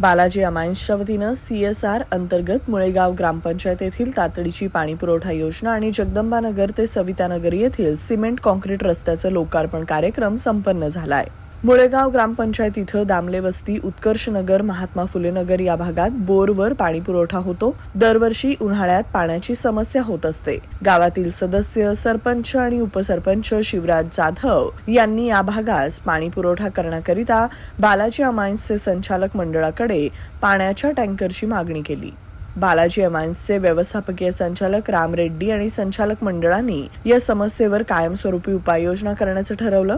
बालाजी अमायन्सच्या वतीनं आर अंतर्गत मुळेगाव ग्रामपंचायत येथील तातडीची पाणी पुरवठा योजना आणि जगदंबानगर ते सवितानगर येथील सिमेंट कॉन्क्रीट रस्त्याचं लोकार्पण कार्यक्रम संपन्न झाला आहे मुळेगाव ग्रामपंचायत इथं दामले वस्ती उत्कर्ष नगर महात्मा फुले नगर या भागात बोरवर पाणी पुरवठा होतो. दरवर्षी उन्हाळ्यात पाण्याची समस्या होत असते. गावातील सदस्य सरपंच आणि उपसरपंच शिवराज जाधव यांनी या भागास पाणी पुरवठा करण्याकरिता बालाजी अमायन्सचे संचालक मंडळाकडे पाण्याच्या टँकरची मागणी केली. बालाजी अमायन्सचे व्यवस्थापकीय संचालक राम रेड्डी आणि संचालक मंडळांनी या समस्येवर कायमस्वरूपी उपाययोजना करण्याचं ठरवलं.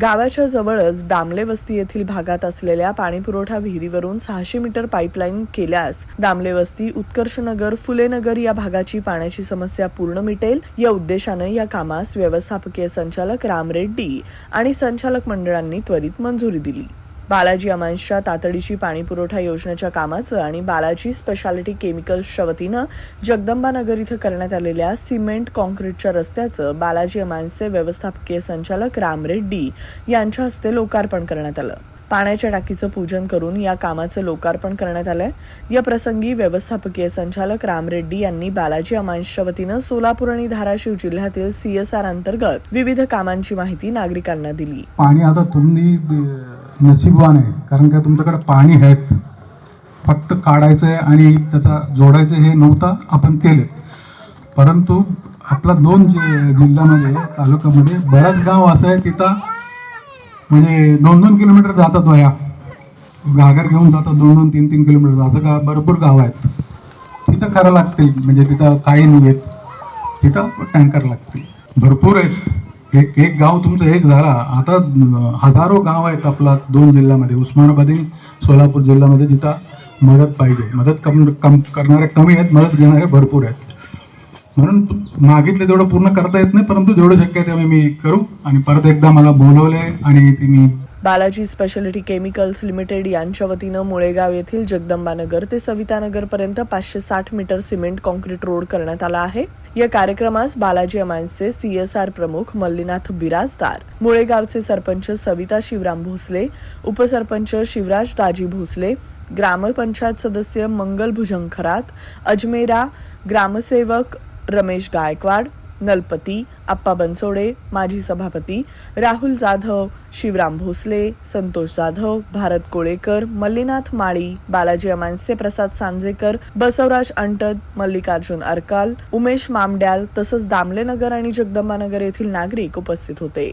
गावाच्या जवळच दामले वस्ती येथील भागात असलेल्या पाणीपुरवठा विहिरीवरून सहाशे मीटर पाईपलाईन केल्यास दामले वस्ती उत्कर्षनगर फुलेनगर या भागाची पाण्याची समस्या पूर्ण मिटेल. या उद्देशानं या कामास व्यवस्थापकीय संचालक राम रेड्डी आणि संचालक मंडळांनी त्वरित मंजुरी दिली. बालाजी अमांशच्या तातडीची पाणीपुरवठा योजनेच्या कामाचं आणि बालाजी स्पेशालिटी केमिकल्सच्या वतीनं जगदंबानगर इथं करण्यात आलेल्या सिमेंट कॉन्क्रीटच्या रस्त्याचं बालाजी अमांशचे व्यवस्थापकीय संचालक राम रेड्डी यांच्या हस्ते लोकार्पण करण्यात आलं. पाण्याच्या टाकीचं पूजन करून या कामाचं लोकार्पण करण्यात आलंय. या प्रसंगी व्यवस्थापकीय संचालक राम रेड्डी यांनी बालाजी अमांशच्या वतीनं सोलापूर आणि धाराशिव जिल्ह्यातील सीएसआर अंतर्गत विविध कामांची माहिती नागरिकांना दिली. पाणी आता तुम्ही नशीबवान आहे. कारण का तुमच्याकडे पाणी आहेत. फक्त काढायचं आहे आणि त्याचा जोडायचं हे नव्हतं आपण केलं. परंतु आपला दोन जि जिल्ह्यामध्ये तालुक्यामध्ये बऱ्याच गाव असं आहे तिथं म्हणजे दोन दोन किलोमीटर जातात वया घागर घेऊन जातात दोन दोन तीन तीन किलोमीटर. असं का भरपूर गाव आहेत. तिथं करावं लागतील. म्हणजे तिथं काही नाही आहेत. तिथं टँकर लागतील. भरपूर आहेत. एक एक गाव तुमचं एक झाला. आता हजारो गाव आहेत आपला दोन जिल्ह्यामध्ये. उस्मानाबाद आणि सोलापूर जिल्ह्यामध्ये जिथं मदत पाहिजे. मदत कम कम करणारे कमी आहेत मदत घेणारे भरपूर आहेत. म्हणून मागितले तेवढं पूर्ण करता येत नाही परंतु जेवढं शक्य आहे तेव्हा मी करू. आणि परत एकदा मला बोलवले आणि ते मी बालाजी स्पेशालिटी केमिकल्स लिमिटेड यांच्या वतीनं मुळेगाव येथील जगदंबानगर ते सवितानगरपर्यंत पाचशे साठ मीटर सिमेंट कॉन्क्रीट रोड करण्यात आला आहे. या कार्यक्रमास बालाजी अमायन्सचे सीएसआर प्रमुख मल्लीनाथ बिराजदार मुळेगावचे सरपंच सविता शिवराम भोसले उपसरपंच शिवराज दाजी भोसले ग्रामपंचायत सदस्य मंगल भुजंग खरात अजमेरा ग्रामसेवक रमेश गायकवाड नलपती आप्पा बनसोडे माजी सभापती राहुल जाधव शिवराम भोसले संतोष जाधव भारत कोळेकर मल्लीनाथ माळी बालाजी अमानसे प्रसाद सांजेकर बसवराज अंटद मल्लिकार्जुन अरकाल उमेश मामड्याल तसंच दामलेनगर आणि जगदंबानगर येथील नागरिक उपस्थित होते.